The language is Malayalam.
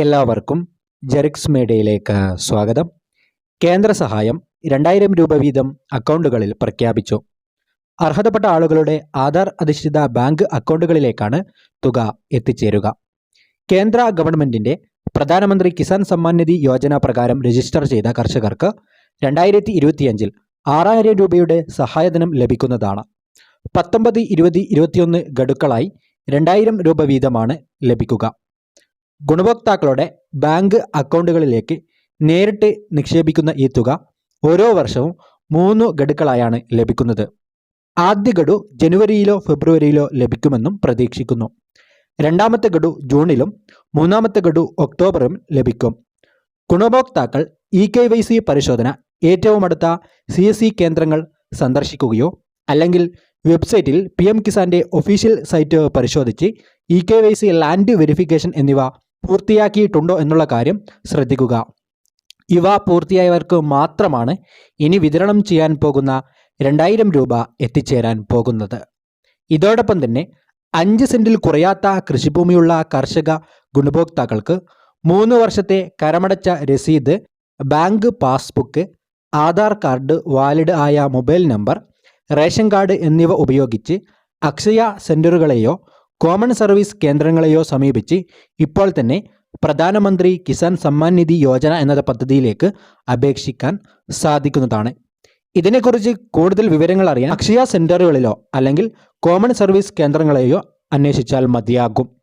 എല്ലാവർക്കും ജെറിക്സ് മീഡിയയിലേക്ക് സ്വാഗതം. കേന്ദ്ര സഹായം രണ്ടായിരം രൂപ വീതം അക്കൗണ്ടുകളിൽ പ്രഖ്യാപിച്ചു. അർഹതപ്പെട്ട ആളുകളുടെ ആധാർ അധിഷ്ഠിത ബാങ്ക് അക്കൗണ്ടുകളിലേക്കാണ് തുക എത്തിച്ചേരുക. കേന്ദ്ര ഗവൺമെന്റിന്റെ പ്രധാനമന്ത്രി കിസാൻ സമ്മാൻ നിധി യോജന പ്രകാരം രജിസ്റ്റർ ചെയ്ത കർഷകർക്ക് രണ്ടായിരത്തി ഇരുപത്തിയഞ്ചിൽ ആറായിരം രൂപയുടെ സഹായധനം ലഭിക്കുന്നതാണ്. പത്തൊമ്പത് ഇരുപത് ഇരുപത്തിയൊന്ന് ഗഡുക്കളായി രണ്ടായിരം രൂപ വീതമാണ് ലഭിക്കുക. ഗുണഭോക്താക്കളുടെ ബാങ്ക് അക്കൗണ്ടുകളിലേക്ക് നേരിട്ട് നിക്ഷേപിക്കുന്ന ഈ തുക ഓരോ വർഷവും മൂന്ന് ഗഡുക്കളായാണ് ലഭിക്കുന്നത്. ആദ്യ ഗഡു ജനുവരിയിലോ ഫെബ്രുവരിയിലോ ലഭിക്കുമെന്നും പ്രതീക്ഷിക്കുന്നു. രണ്ടാമത്തെ ഗഡു ജൂണിലും മൂന്നാമത്തെ ഗഡു ഒക്ടോബറിലും ലഭിക്കും. ഗുണഭോക്താക്കൾ ഇ കെ വൈ സി പരിശോധന ഏറ്റവും അടുത്ത സി എസ് സി കേന്ദ്രങ്ങൾ സന്ദർശിക്കുകയോ അല്ലെങ്കിൽ വെബ്സൈറ്റിൽ പി എം കിസാന്റെ ഒഫീഷ്യൽ സൈറ്റ് പരിശോധിച്ച് E K Y C land verification എന്നിവ പൂർത്തിയാക്കിയിട്ടുണ്ടോ എന്നുള്ള കാര്യം ശ്രദ്ധിക്കുക. ഇവ പൂർത്തിയായവർക്ക് മാത്രമാണ് ഇനി വിതരണം ചെയ്യാൻ പോകുന്ന രണ്ടായിരം രൂപ എത്തിച്ചേരാൻ പോകുന്നത്. ഇതോടൊപ്പം തന്നെ അഞ്ച് സെന്റിൽ കുറയാത്ത കൃഷിഭൂമിയുള്ള കർഷക ഗുണഭോക്താക്കൾക്ക് മൂന്ന് വർഷത്തെ കരമടച്ച രസീത് bank passbook Aadhaar card valid ആയ മൊബൈൽ നമ്പർ റേഷൻ കാർഡ് എന്നിവ ഉപയോഗിച്ച് അക്ഷയ സെന്ററുകളെയോ കോമൺ സർവീസ് കേന്ദ്രങ്ങളെയോ സമീപിച്ച് ഇപ്പോൾ തന്നെ പ്രധാനമന്ത്രി കിസാൻ സമ്മാൻ നിധി യോജന എന്ന പദ്ധതിയിലേക്ക് അപേക്ഷിക്കാൻ സാധിക്കുന്നതാണ്. ഇതിനെക്കുറിച്ച് കൂടുതൽ വിവരങ്ങൾ അറിയാൻ അക്ഷയ സെന്ററുകളിലോ അല്ലെങ്കിൽ കോമൺ സർവീസ് കേന്ദ്രങ്ങളെയോ അന്വേഷിച്ചാൽ മതിയാകും.